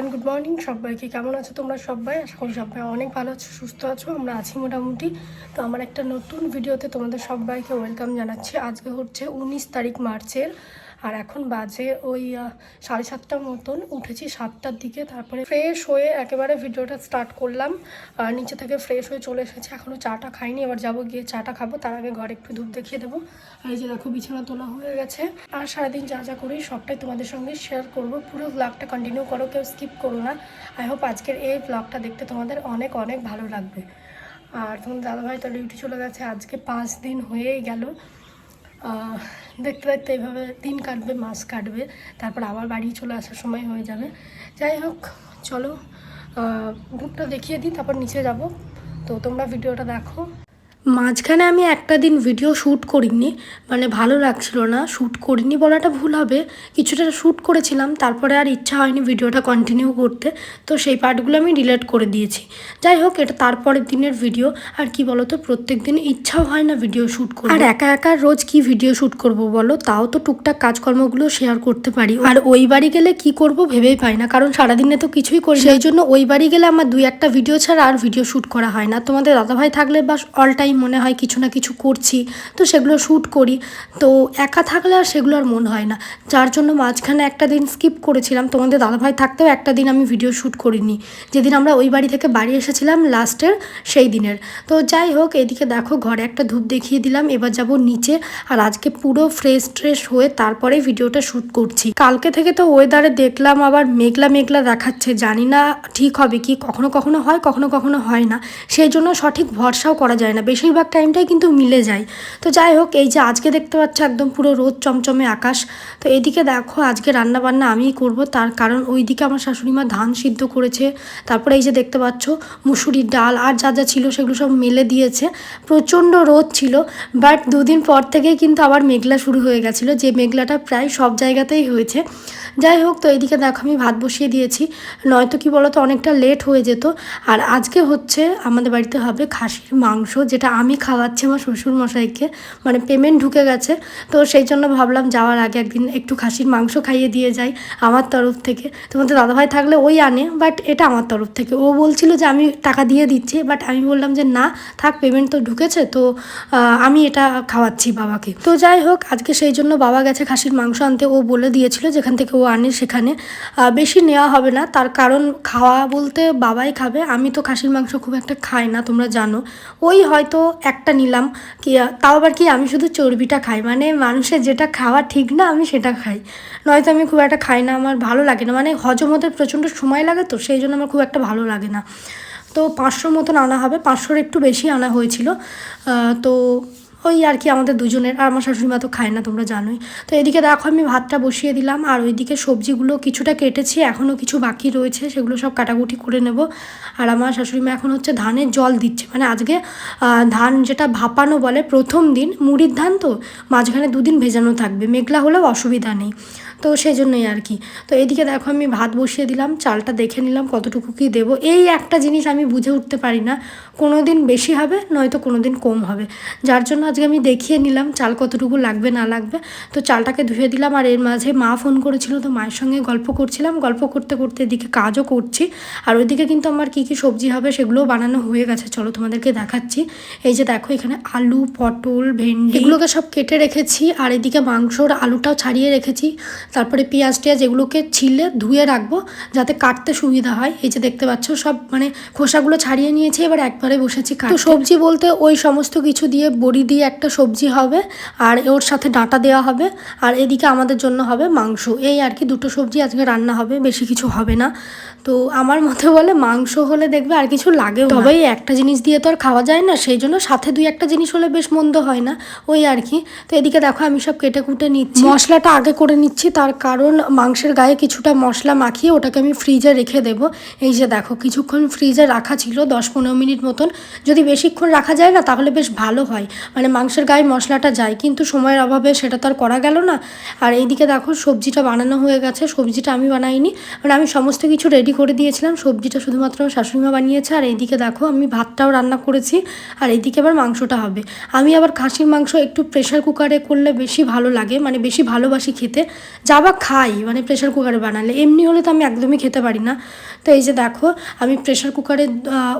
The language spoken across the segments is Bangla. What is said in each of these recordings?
এভরিওয়ান গুড মর্নিং সবাইকে কেমন আছো তোমরা সবাই? আশা করি সবাই অনেক ভালো আছো, সুস্থ আছো। আমরা আছি মোটামুটি। তো আমার একটা নতুন ভিডিওতে তোমাদের সবাইকে ওয়েলকাম জানাচ্ছি। আজকে হচ্ছে উনিশ তারিখ মার্চের। আর এখন বাজে ওই সাড়ে সাতটার মতন, উঠেছি সাতটার দিকে, তারপরে ফ্রেশ হয়ে একেবারে ভিডিওটা স্টার্ট করলাম। আর নিচে থেকে ফ্রেশ হয়ে চলে এসেছে এখনও চাটা খাইনি, এবার যাব গিয়ে চাটা খাব, তার আগে ঘরে একটু ধূপ দেখিয়ে দেবো। আর এই যে দেখো, বিছানা তোলা হয়ে গেছে। আর সারাদিন যা যা করি সবটাই তোমাদের সঙ্গে শেয়ার করব। পুরো ব্লগটা কন্টিনিউ করো, কেউ স্কিপ করো না। আই হোপ আজকের এই ব্লগটা দেখতে তোমাদের অনেক অনেক ভালো লাগবে। আর তোমার দাদাভাই তো ডিউটি চলে গেছে, আজকে পাঁচ দিন হয়েই গেল। দেখতে দেখতে এইভাবে দিন কাটবে, মাস কাটবে, তারপর আবার বাড়ি চলে আসার সময় হয়ে যাবে। যাই হোক, চলো গ্রুপটা দেখিয়ে দিই, তারপর নিচে যাব। তো তোমরা ভিডিওটা দেখো। মাঝখানে আমি একটা দিন ভিডিও শ্যুট করিনি মানে ভালো লাগছিল না শ্যুট করিনি বলাটা ভুল হবে কিছুটা শ্যুট করেছিলাম তারপরে আর ইচ্ছা হয়নি ভিডিওটা কন্টিনিউ করতে তো সেই পার্টগুলো আমি ডিলিট করে দিয়েছি। যাই হোক এটা তারপরের দিনের ভিডিও আর কি বলো তো প্রত্যেক দিন ইচ্ছাও হয় না ভিডিও শ্যুট করতে। আর একা একা রোজ কি ভিডিও শ্যুট করব বলো? তাও তো টুকটাক কাজকর্মগুলো শেয়ার করতে পারি। আর ওই বাড়ি গেলে কি করব ভেবেই পাই না কারণ সারাদিনে তো কিছুই করি সেই জন্য ওই বাড়ি গেলে আমার দুই একটা ভিডিও ছাড়া আর ভিডিও শ্যুট করা হয় না। তোমাদের দাদাভাই থাকলে বা অল টাইম মনে হয় কিছু না কিছু করছি। তো সেগুলো শ্যুট করি। তো একা থাকলে আর সেগুলো আর মন হয় না। যার জন্য মাঝখানে একটা দিন স্কিপ করেছিলাম। তোমাদের দাদাভাই থাকতেও একটা দিন আমি ভিডিও শ্যুট করিনি। যেদিন আমরা ওই বাড়ি থেকে বাড়ি এসেছিলাম লাস্টের সেই দিনের। তো যাই হোক, এদিকে দেখো ঘরে একটা ধূপ দেখিয়ে দিলাম। এবার যাব নিচে। আর আজকে পুরো ফ্রেশ ট্রেশ হয়ে তারপরে ভিডিওটা শ্যুট করছি। কালকে থেকে তো ওয়েদারে দেখলাম আবার মেঘলা মেঘলা দেখাচ্ছে। জানি না ঠিক হবে কি, কখনো কখনো হয়, কখনো কখনো হয় না। সেই জন্য সঠিক ভরসাও করা যায় না। বেশিরভাগ টাইমটাই কিন্তু মিলে যায়। তো যাই হোক, এই যে আজকে দেখতে পাচ্ছ একদম পুরো রোদ, চমচমে আকাশ। তো এদিকে দেখো, আজকে রান্না বান্না আমিই করব। তার কারণ ওইদিকে আমার শাশুড়ি মা ধান সিদ্ধ করেছে। তারপরে এই যে দেখতে পাচ্ছ, মুসুরির ডাল আর যা যা ছিল সেগুলো সব মেলে দিয়েছে। প্রচণ্ড রোদ ছিল বাট দুদিন পর থেকেই কিন্তু আবার মেঘলা শুরু হয়ে গেছিল। যে মেঘলাটা প্রায় সব জায়গাতেই হয়েছে। যাই হোক, তো এইদিকে দেখো, আমি ভাত বসিয়ে দিয়েছি। নয়তো কি বলতো, অনেকটা লেট হয়ে যেত। আর আজকে হচ্ছে আমাদের বাড়িতে হবে খাসির মাংস, যেটা আমি খাওয়াচ্ছি আমার শ্বশুর মশাইকে মানে পেমেন্ট ঢুকে গেছে। তো সেই জন্য ভাবলাম যাওয়ার আগে একদিন একটু খাসির মাংস খাইয়ে দিয়ে যাই আমার তরফ থেকে। তোমাদের দাদাভাই থাকলে ওই আনে বাট এটা আমার তরফ থেকে। ও বলছিল যে, আমি টাকা দিয়ে দিচ্ছি বাট আমি বললাম যে, না, থাক পেমেন্ট তো ঢুকেছে, তো আমি এটা খাওয়াচ্ছি বাবাকে। তো যাই হোক, আজকে সেই জন্য বাবা গেছে খাসির মাংস আনতে। ও বলে দিয়েছিল যেখান থেকে ও আনে, সেখানে। বেশি নেওয়া হবে না, তার কারণ খাওয়া বলতে বাবাই খাবে। আমি তো খাসির মাংস খুব একটা খাই না, তোমরা জানো। ওই হয়তো একটা নিলাম। কি, তাও আবার কি আমি শুধু চর্বিটা খাই? মানে মানুষের যেটা খাওয়া ঠিক না, আমি সেটা খাই। নয়তো আমি খুব একটা খাই না, আমার ভালো লাগে না। মানে হজম হতে প্রচণ্ড সময় লাগে তো, সেই জন্য আমার খুব একটা ভালো লাগে না। তো পাঁচশোর মতন আনা হবে, পাঁচশোর একটু বেশি আনা হয়েছিল। তো ওই আর কি আমাদের দুজনের, আর আমার শাশুড়ি মা তো খায় না, তোমরা জানোই। তো এদিকে দেখো আমি ভাতটা বসিয়ে দিলাম, আর ওইদিকে সবজিগুলো কিছুটা কেটেছি, এখনও কিছু বাকি রয়েছে, সেগুলো সব কাটাকুটি করে নেব। আর আমার শাশুড়ি মা এখন হচ্ছে ধানের জল দিচ্ছে মানে আজকে ধান যেটা ভাপানো বলে প্রথম দিন, মুড়ির ধান তো, মাঝখানে দুদিন ভেজানো থাকবে, মেঘলা হলেও অসুবিধা নেই। তো সেই জন্যই আর কি। তো এদিকে দেখো আমি ভাত বসিয়ে দিলাম, চালটা দেখে নিলাম কতটুকু কি দেবো। এই একটা জিনিস আমি বুঝে উঠতে পারি না কোনো দিন বেশি হবে, নয়তো কোনো দিন কম হবে। যার জন্য আজকে আমি দেখিয়ে নিলাম চাল কতটুকু লাগবে, না লাগবে। তো চালটাকে ধুয়ে দিলাম আর এর মাঝে মা ফোন করেছিল তো মায়ের সঙ্গে গল্প করছিলাম। গল্প করতে করতে এদিকে কাজও করছি। আর ওইদিকে কিন্তু আমার কী কী সবজি হবে সেগুলোও বানানো হয়ে গেছে। চলো তোমাদেরকে দেখাচ্ছি। এই যে দেখো এখানে আলু, পটল, ভেন্ডি এগুলোকে সব কেটে রেখেছি। আর এদিকে মাংসর আলুটাও ছাড়িয়ে রেখেছি। তারপরে পেঁয়াজ টেয়াজ এগুলোকে ছিলে ধুয়ে রাখব যাতে কাটতে সুবিধা হয়। এই যে দেখতে পাচ্ছ সব মানে খোসাগুলো ছাড়িয়ে নিয়েছি এবার একবারে বসেছি কাটতে। তো সবজি বলতে ওই সমস্ত কিছু দিয়ে বড়ি দিয়ে একটা সবজি হবে আর ওর সাথে ডাঁটা দেওয়া হবে আর এদিকে আমাদের জন্য হবে মাংস। এই আর কি দুটো সবজি আজকে রান্না হবে বেশি কিছু হবে না। তো আমার মতে বলে মাংস হলে দেখবে আর কিছু লাগেও না। তবে একটা জিনিস দিয়ে তো আর খাওয়া যায় না সেই জন্য সাথে দুই একটা জিনিস হলে বেশ মন্দ হয় না। ওই আর কি। তো এদিকে দেখো আমি সব কেটে কুটে নিচ্ছি। মশলাটা আগে করে নিচ্ছি তার কারণ মাংসের গায়ে কিছুটা মশলা মাখিয়ে ওটাকে আমি ফ্রিজে রেখে দেবো। এই যে দেখো, কিছুক্ষণ ফ্রিজে রাখা ছিল, দশ পনেরো মিনিট মতন। যদি বেশিক্ষণ রাখা যায় না, তাহলে বেশ ভালো হয়। মানে মাংসের গায়ে মশলাটা যায়, কিন্তু সময়ের অভাবে সেটা তো আর করা গেল না। আর এইদিকে দেখো, সবজিটা বানানো হয়ে গেছে। সবজিটা আমি বানাইনি। মানে আমি সমস্ত কিছু রেডি করে দিয়েছিলাম। সবজিটা শুধুমাত্র শাশুড়িমা বানিয়েছে। আর এইদিকে দেখো, আমি ভাতটাও রান্না করেছি। আর এইদিকে আবার মাংসটা হবে। আমি আবার খাসির মাংস একটু প্রেশার কুকারে করলে বেশি ভালো লাগে। মানে বেশি ভালোবাসি খেতে। যা বা খাই মানে প্রেশার কুকারে বানালে, এমনি হলে তো আমি একদমই খেতে পারি না। তো এই যে দেখো, আমি প্রেশার কুকারে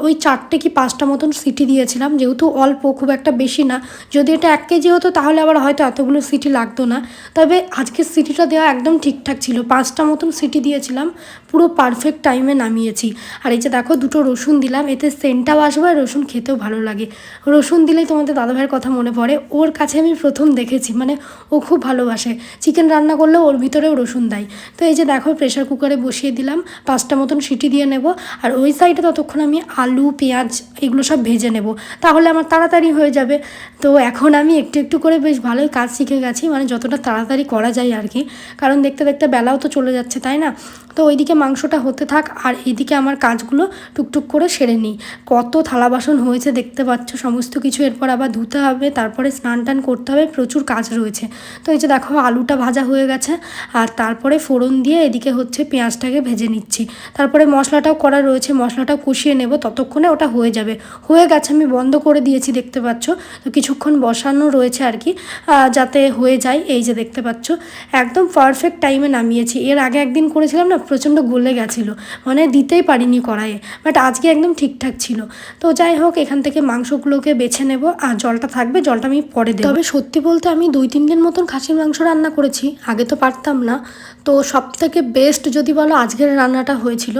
ওই চারটে কি পাঁচটা মতন সিটি দিয়েছিলাম, যেহেতু অল্প, খুব একটা বেশি না। যদি এটা এক কেজি হতো, তাহলে আবার হয়তো এতগুলো সিটি লাগতো না। তবে আজকের সিটিটা দেওয়া একদম ঠিকঠাক ছিল। পাঁচটা মতন সিটি দিয়েছিলাম, পুরো পারফেক্ট টাইমে নামিয়েছি। আর এই যে দেখো, দুটো রসুন দিলাম, এতে সেন্টটাও আসবে আর রসুন খেতেও ভালো লাগে। রসুন দিলেই তোমাদের দাদাভাইয়ের কথা মনে পড়ে, ওর কাছে আমি প্রথম দেখেছি মানে ও খুব ভালোবাসে। চিকেন রান্না করলেও ওর ভিতরেও রসুন দেয়। তো এই যে দেখো প্রেশার কুকারে বসিয়ে দিলাম, পাঁচটা মতন সিটি দিয়ে নেব। আর ওই সাইডে ততক্ষণ আমি আলু, পেঁয়াজ এগুলো সব ভেজে নেব। তাহলে আমার তাড়াতাড়ি হয়ে যাবে। তো এখন আমি একটু একটু করে বেশ ভালোই কাজ শিখে গেছি। মানে যতটা তাড়াতাড়ি করা যায় আর কি। কারণ দেখতে দেখতে বেলাও তো চলে যাচ্ছে, তাই না? তো ওইদিকে মাংসটা হতে থাক আর এদিকে আমার কাজগুলো টুকটুক করে সেরে নিই। কত থালা বাসন হয়েছে দেখতে পাচ্ছ? সমস্ত কিছু এরপর আবার ধুতে হবে। তারপরে স্নান টান করতে হবে। প্রচুর কাজ রয়েছে। তো এই যে দেখো, আলুটা ভাজা হয়ে গেছে। আর তারপরে ফোড়ন দিয়ে এদিকে হচ্ছে পেঁয়াজটাকে ভেজে নিচ্ছি। তারপরে মশলাটাও করা রয়েছে, মশলাটাও কষিয়ে নেব, ততক্ষণে ওটা হয়ে যাবে। হয়ে গেছে, আমি বন্ধ করে দিয়েছি, দেখতে পাচ্ছ? তো কিছুক্ষণ বসানো রয়েছে আর কি যাতে হয়ে যায়, এই যে দেখতে পাচ্ছ? একদম পারফেক্ট টাইমে নামিয়েছি। এর আগে একদিন করেছিলাম না, প্রচণ্ড গলে গেছিল। মানে দিতেই পারিনি কড়াইয়ে বাট আজকে একদম ঠিকঠাক ছিল। তো যাই হোক, এখান থেকে মাংসগুলোকে বেছে নেব। আর জলটা থাকবে, জলটা আমি পরে দেবো। তবে সত্যি বলতে আমি দুই তিন দিন মতন খাসির মাংস রান্না করেছি, আগে তো পারতাম না। তো সব থেকে বেস্ট যদি বলো, আজকের রান্নাটা হয়েছিল।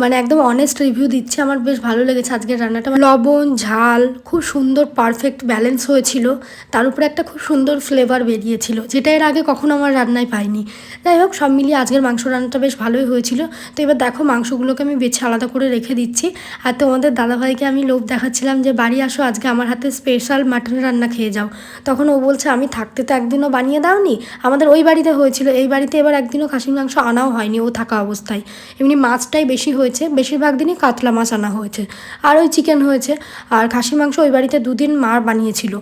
মানে একদম অনেস্ট রিভিউ দিচ্ছি। আমার বেশ ভালো লেগেছে আজকের রান্নাটা। লবণ, ঝাল, খুব সুন্দর পারফেক্ট ব্যালেন্স হয়েছিল। তার উপরে একটা খুব সুন্দর ফ্লেভার বেরিয়েছিল, যেটা এর আগে কখনো আমার রান্নায় পাইনি। যাই হোক, সব মিলিয়ে আজকের মাংস রান্নাটা বেশ ভালোই হয়েছিল। তো এবার দেখো, মাংসগুলোকে আমি বেছে আলাদা করে রেখে দিচ্ছি। আর তোমাদের দাদাভাইকে আমি লোভ দেখাচ্ছিলাম যে, বাড়ি আসো, আজকে আমার হাতে স্পেশাল মাটন রান্না খেয়ে যাও। তখন ও বলছে, আমি থাকতে তো একদিনও বানিয়ে দাওনি। আমাদের ওই বাড়িতে হয়েছিল। এই বাড়িতে এবার একদিনও খাসির মাংস আনাও হয়নি। ও থাকা অবস্থায়। এমনি মাছটাই বেশি হয়েছে, বেশিরভাগ দিনই কাতলা মাছ আনা হয়েছে। আর ওই চিকেন হয়েছে, আর খাসি মাংস ওই বাড়িতে দুদিন মা বানিয়েছিল।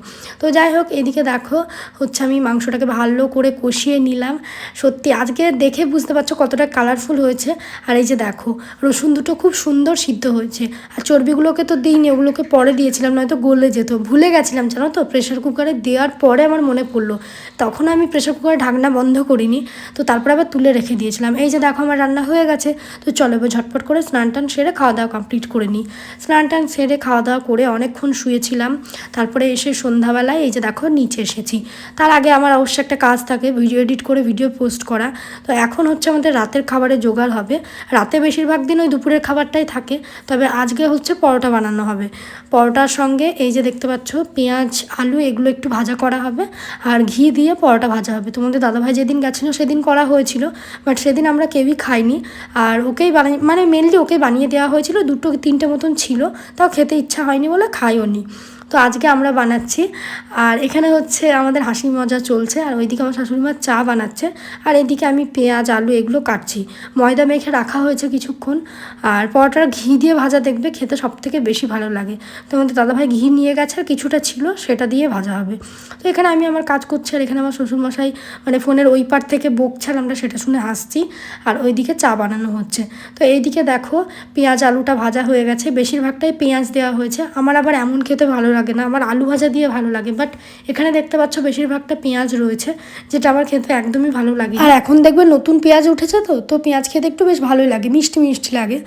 তো যাই হোক, এদিকে দেখো, হচ্ছে আমি মাংসটাকে ভালো করে কষিয়ে নিলাম। সত্যি, আজকে দেখে বুঝতে পারছ কতটা কালারফুল হয়েছে। আর এই যে দেখো, রসুন দুটো খুব সুন্দর সিদ্ধ হয়েছে। আর চর্বিগুলোকে তো দিইনি, ওগুলোকে পরে দিয়েছিলাম, নয়তো গলে যেত। ভুলে গেছিলাম, জানো তো প্রেশার কুকারে দেওয়ার পরে আমার মনে পড়ল। তখন আমি প্রেশার কুকারে ঢাকনা বন্ধ করিনি, তো তারপর আবার তুলে রেখে দিয়েছিলাম। এই যে দেখো, আমার রান্না হয়ে গেছে, তো চলো এবার ঝটপট করে স্নান টান সেরে খাওয়া দাওয়া কমপ্লিট করে নিই। স্নান টান সেরে খাওয়া দাওয়া করে অনেকক্ষণ শুয়েছিলাম। তারপরে এসে সন্ধ্যাবেলায় এই যে দেখো নিচে এসেছি। তার আগে আমার অবশ্যই একটা কাজ থাকে ভিডিও এডিট করে ভিডিও পোস্ট করা। তো এখন হচ্ছে আমাদের রাতের খাবারের জোগাড় হবে। রাতে বেশিরভাগ দিন ওই দুপুরের খাবারটাই থাকে। তবে আজকে হচ্ছে পরোটা বানানো হবে। পরোটার সঙ্গে এই যে দেখতে পাচ্ছ, পেঁয়াজ, আলু এগুলো একটু ভাজা করা হবে। আর ঘি দিয়ে পরোটা ভাজা হবে। তোমাদের দাদাভাই যেদিন গেছিল সেদিন করা হয়েছিল বাট সেদিন আমরা কেউই খাইনি। আর ওকেই বানিয়ে মানে মেনলি ওকে বানিয়ে দেওয়া হয়েছিল, দুটো তিনটে মতন ছিল, তাও খেতে ইচ্ছা হয়নি বলে খাইও নি তো আজকে আমরা বানাচ্ছি। আর এখানে হচ্ছে আমাদের হাসি মজা চলছে। আর ওইদিকে আমার শাশুড়ি মা চা বানাচ্ছে। আর এদিকে আমি পেঁয়াজ, আলু এগুলো কাটছি। ময়দা মেখে রাখা হয়েছে কিছুক্ষণ। আর পরোটার ঘি দিয়ে ভাজা দেখবে, খেতে সব থেকে বেশি ভালো লাগে। তো আমাদের দাদাভাই ঘি নিয়ে গেছে, আর কিছুটা ছিল, সেটা দিয়ে ভাজা হবে। তো এখানে আমি আমার কাজ করছি, আর এখানে আমার শ্বশুরমশাই মানে ফোনের ওই পার থেকে বকছে আর আমরা সেটা শুনে হাসছি। আর ওইদিকে চা বানানো হচ্ছে। তো এইদিকে দেখো, পেঁয়াজ, আলুটা ভাজা হয়ে গেছে। বেশিরভাগটাই পেঁয়াজ দেওয়া হয়েছে। আমার আবার এমন খেতে ভালো লাগে না। আমার আলু ভাজা দিয়ে ভালো লাগে বাট এখানে দেখতে পাচ্ছ বেশিরভাগটা পেঁয়াজ রয়েছে যেটা আমার খেতে একদমই ভালো লাগে। আর এখন দেখবে নতুন পেঁয়াজ উঠেছে তো তো পেঁয়াজ খেতে একটু বেশ ভালোই লাগে মিষ্টি মিষ্টি লাগে।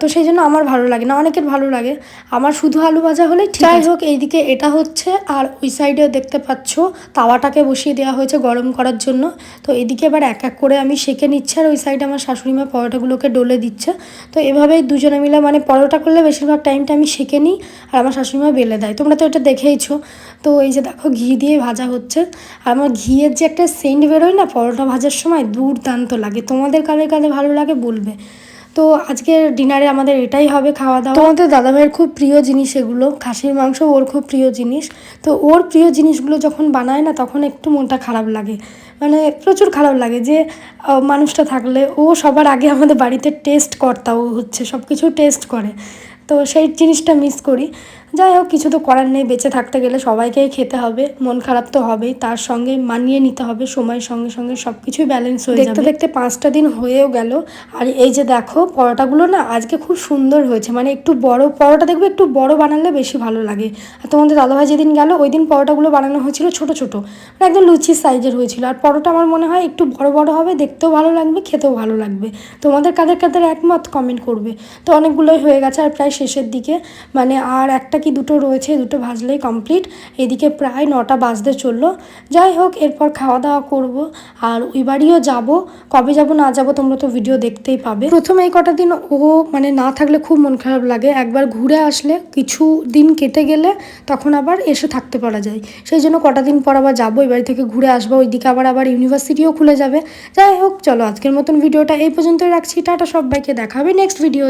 তো সেই জন্য আমার ভালো লাগে না অনেকের ভালো লাগে। আমার শুধু আলু ভাজা হলেই ঠিক যাই হোক এইদিকে এটা হচ্ছে আর ওই সাইডেও দেখতে পাচ্ছ তাওয়াটাকে বসিয়ে দেওয়া হয়েছে গরম করার জন্য। তো এদিকে এবার এক এক করে আমি সেঁকে নিচ্ছি আর ওই সাইডে আমার শাশুড়ি মা পরোটাগুলোকে ডলে দিচ্ছে। তো এভাবেই দুজনে মিলে মানে পরোটা করলে বেশিরভাগ টাইমটা আমি সেঁকে নিই আর আমার শাশুড়ি মা বেলে দেয়। তোমরা তো এটা দেখেইছো। তো এই যে দেখো, ঘি দিয়ে ভাজা হচ্ছে। আর আমার ঘিয়ের যে একটা সেন্ট বেরোয় না, পরোটা ভাজার সময় দুর্দান্ত লাগে। তোমাদের কালে কালে ভালো লাগে বলবে। তো আজকে ডিনারে আমাদের এটাই হবে খাওয়া দাওয়া। তোমাদের দাদাভাইয়ের খুব প্রিয় জিনিস এগুলো। খাসির মাংস ওর খুব প্রিয় জিনিস। তো ওর প্রিয় জিনিসগুলো যখন বানায় না, তখন একটু মনটা খারাপ লাগে। মানে প্রচুর খারাপ লাগে যে মানুষটা থাকলে ও সবার আগে আমাদের বাড়িতে টেস্ট কর্তা ও হচ্ছে সব কিছু টেস্ট করে। তো সেই জিনিসটা মিস করি। যাই হোক কিছু তো করার নেই বেঁচে থাকতে গেলে সবাইকেই খেতে হবে মন খারাপ তো হবেই তার সঙ্গে মানিয়ে নিতে হবে সময়ের সঙ্গে সঙ্গে সব কিছুই ব্যালেন্স হয়ে দেখতে দেখতে পাঁচটা দিন হয়েও গেল আর এই যে দেখো পরোটাগুলো না আজকে খুব সুন্দর হয়েছে মানে একটু বড় পরোটা দেখবে একটু বড় বানালে বেশি ভালো লাগে। আর তোমাদের দাদাভাই যেদিন গেল ওই দিন পরোটাগুলো বানানো হয়েছিল ছোট ছোট মানে একদম লুচির সাইজের হয়েছিল। আর পরোটা আমার মনে হয় একটু বড় বড় হবে দেখতেও ভালো লাগবে খেতেও ভালো লাগবে। তোমাদের কাদের কাদের একমত কমেন্ট করবে। তো অনেকগুলোই হয়ে গেছে আর প্রায় শেষের দিকে মানে আর একটা কি দুটো রয়েছে, দুটো ভাজলেই কমপ্লিট এদিকে প্রায় নটা বাজতে চলল। যাই হোক, এরপর খাওয়া দাওয়া করব। আর ওই বাড়িও যাব। কবে যাব, না যাব, তোমরা তো ভিডিও দেখতেই পাবে। প্রথমে এই কটা দিন ও মানে না থাকলে খুব মন খারাপ লাগে। একবার ঘুরে আসলে কিছু দিন কেটে গেলে তখন আবার এসে থাকতে পারা যায়। সেই জন্য কটা দিন পর আবার যাব, এই বাড়ি থেকে ঘুরে আসব। ওইদিকে আবার আবার ইউনিভার্সিটিও খুলে যাবে। যাই হোক, চলো আজকের মতন ভিডিওটা এই পর্যন্তই রাখছি। টাটা সবাইকে দেখাবে নেক্সট ভিডিও